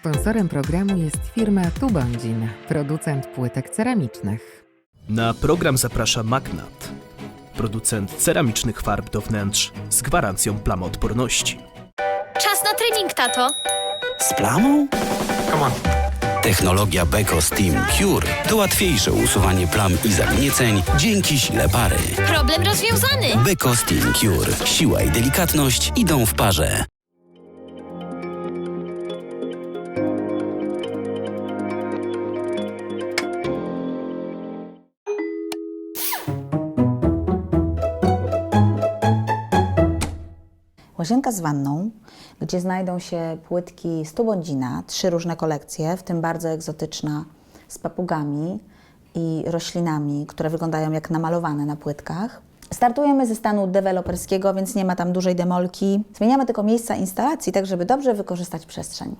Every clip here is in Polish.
Sponsorem programu jest firma Tubondzin, producent płytek ceramicznych. Na program zaprasza Magnat, producent ceramicznych farb do wnętrz z gwarancją plamoodporności. Czas na trening, tato. Z plamą? Technologia Beko Steam Cure to łatwiejsze usuwanie plam i zagnieceń dzięki sile pary. Problem rozwiązany. Beko Steam Cure. Siła i delikatność idą w parze. Łazienka z wanną, gdzie znajdą się płytki z Tubondzina, trzy różne kolekcje, w tym bardzo egzotyczna z papugami i roślinami, które wyglądają jak namalowane na płytkach. Startujemy ze stanu deweloperskiego, więc nie ma tam dużej demolki. Zmieniamy tylko miejsca instalacji, tak żeby dobrze wykorzystać przestrzeń.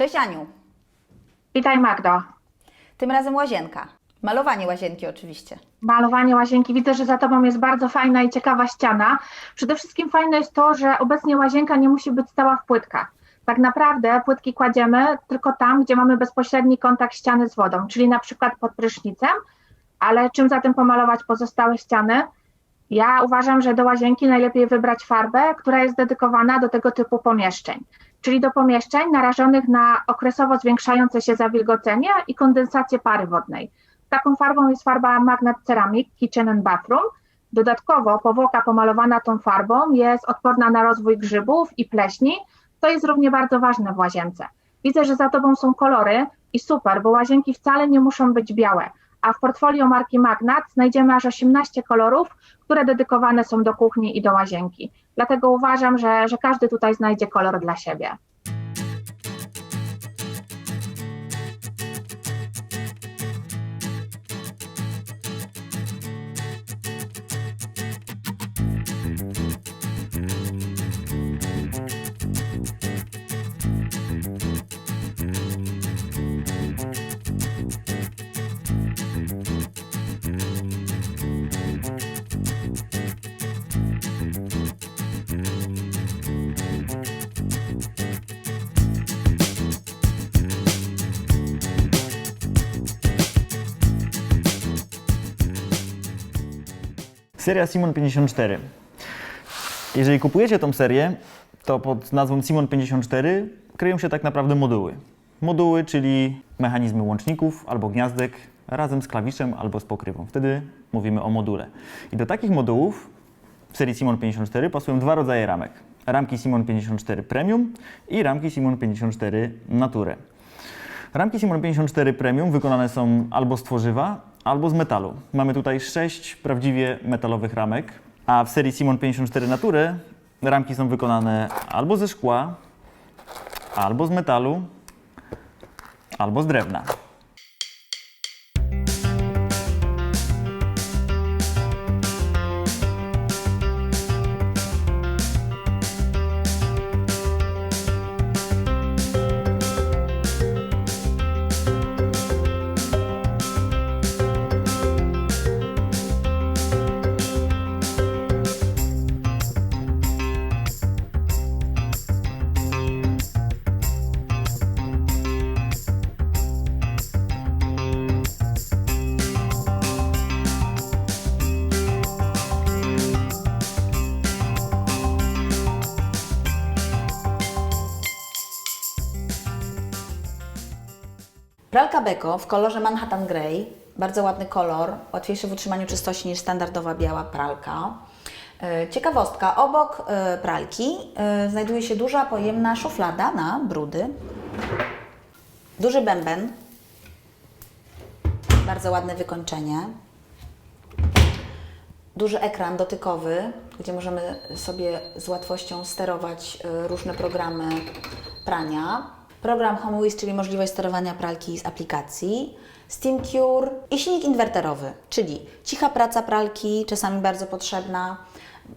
Cześć Aniu, Witaj Magdo. tym razem łazienka. Malowanie łazienki oczywiście. Malowanie łazienki. Widzę, że za Tobą jest bardzo fajna i ciekawa ściana. Przede wszystkim fajne jest to, że obecnie łazienka nie musi być stała w płytkach. Tak naprawdę płytki kładziemy tylko tam, gdzie mamy bezpośredni kontakt ściany z wodą, czyli na przykład pod prysznicem, ale czym zatem pomalować pozostałe ściany? Ja uważam, że do łazienki najlepiej wybrać farbę, która jest dedykowana do tego typu pomieszczeń, czyli do pomieszczeń narażonych na okresowo zwiększające się zawilgocenie i kondensację pary wodnej. Taką farbą jest farba Magnet Ceramic Kitchen and Bathroom. Dodatkowo powłoka pomalowana tą farbą jest odporna na rozwój grzybów i pleśni. To jest równie bardzo ważne w łazience. Widzę, że za Tobą są kolory i super, bo łazienki wcale nie muszą być białe. A w portfolio marki Magnat znajdziemy aż 18 kolorów, które dedykowane są do kuchni i do łazienki. Dlatego uważam, że, że każdy tutaj znajdzie kolor dla siebie. Seria Simon 54. Jeżeli kupujecie tą serię, to pod nazwą Simon 54 kryją się tak naprawdę moduły. Moduły, czyli mechanizmy łączników albo gniazdek razem z klawiszem albo z pokrywą. Wtedy mówimy o module. I do takich modułów w serii Simon 54 pasują dwa rodzaje ramek. Ramki Simon 54 Premium i ramki Simon 54 Nature. Ramki Simon 54 Premium wykonane są albo z tworzywa, albo z metalu. Mamy tutaj sześć prawdziwie metalowych ramek, a w serii Simon 54 Nature ramki są wykonane albo ze szkła, albo z metalu, albo z drewna. Pralka Beko w kolorze Manhattan Grey, bardzo ładny kolor, łatwiejszy w utrzymaniu czystości niż standardowa biała pralka. E, Ciekawostka, obok e, pralki e, znajduje się duża pojemna szuflada na brudy. Duży bęben, bardzo ładne wykończenie. Duży ekran dotykowy, gdzie możemy sobie z łatwością sterować różne programy prania. Program HomeWiz, czyli możliwość sterowania pralki z aplikacji. Steam Cure i silnik inwerterowy, czyli cicha praca pralki, czasami bardzo potrzebna,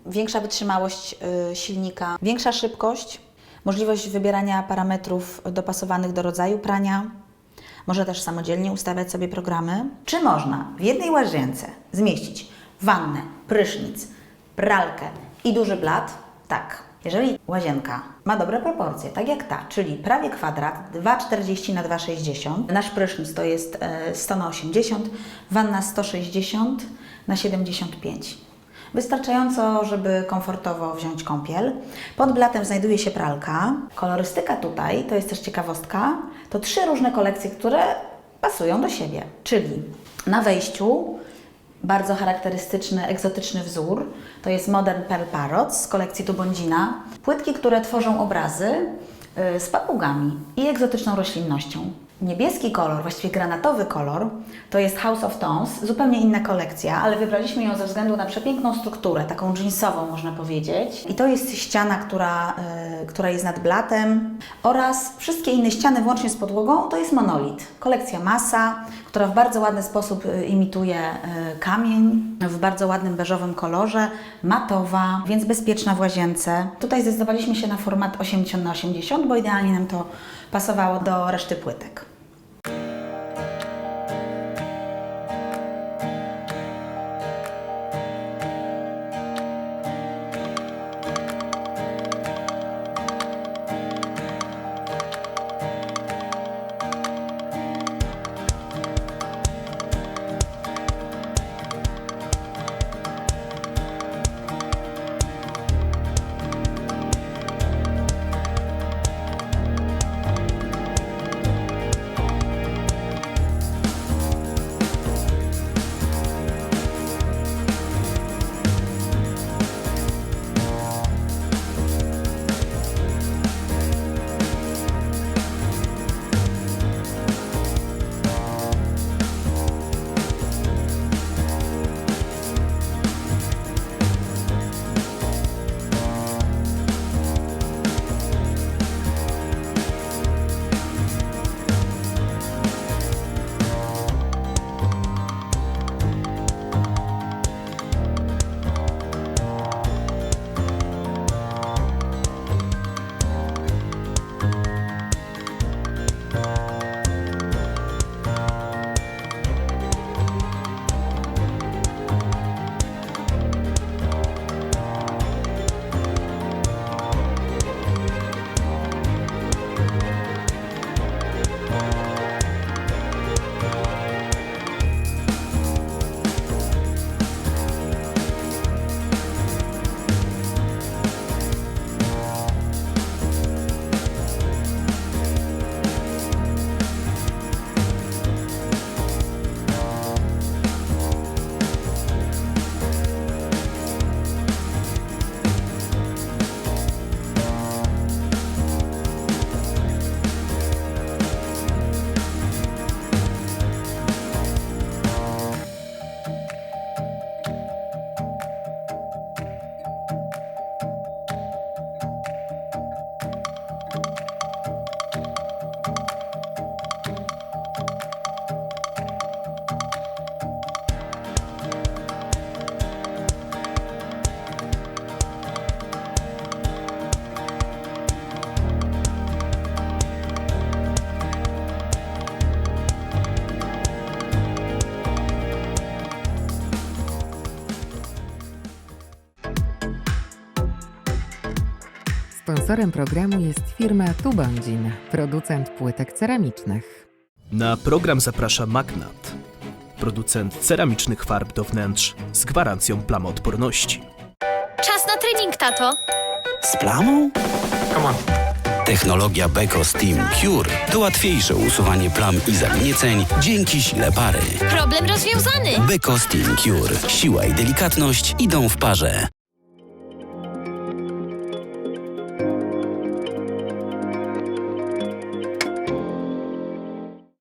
większa wytrzymałość y, silnika, większa szybkość, możliwość wybierania parametrów dopasowanych do rodzaju prania, może też samodzielnie ustawiać sobie programy. Czy można w jednej łazience zmieścić wannę, prysznic, pralkę i duży blat? Tak. Jeżeli łazienka ma dobre proporcje, tak jak ta, czyli prawie kwadrat, 2,40 na 2,60, nasz prysznic to jest e, 100 na 80, wanna 160 na 75. Wystarczająco, żeby komfortowo wziąć kąpiel. Pod blatem znajduje się pralka. Kolorystyka tutaj, to jest też ciekawostka, to trzy różne kolekcje, które pasują do siebie. Czyli na wejściu bardzo charakterystyczny, egzotyczny wzór. To jest Modern Pearl Parrots z kolekcji Tubondzina. Płytki, które tworzą obrazy y, z papugami i egzotyczną roślinnością. Niebieski kolor, właściwie granatowy kolor, to jest House of Tones, zupełnie inna kolekcja, ale wybraliśmy ją ze względu na przepiękną strukturę, taką jeansową można powiedzieć. I to jest ściana, która, y, która jest nad blatem oraz wszystkie inne ściany, włącznie z podłogą, to jest monolit. Kolekcja Masa, która w bardzo ładny sposób y, imituje y, kamień, w bardzo ładnym beżowym kolorze, matowa, więc bezpieczna w łazience. Tutaj zdecydowaliśmy się na format 80 na 80, bo idealnie nam to pasowało do reszty płytek. Sponsorem programu jest firma Tubondzin, producent płytek ceramicznych. Na program zaprasza Magnat, producent ceramicznych farb do wnętrz z gwarancją plamoodporności. Czas na trening, tato. Z plamą? Come on. Technologia Beko Steam Cure to łatwiejsze usuwanie plam i zagnieceń dzięki sile pary. Problem rozwiązany. Beko Steam Cure. Siła i delikatność idą w parze.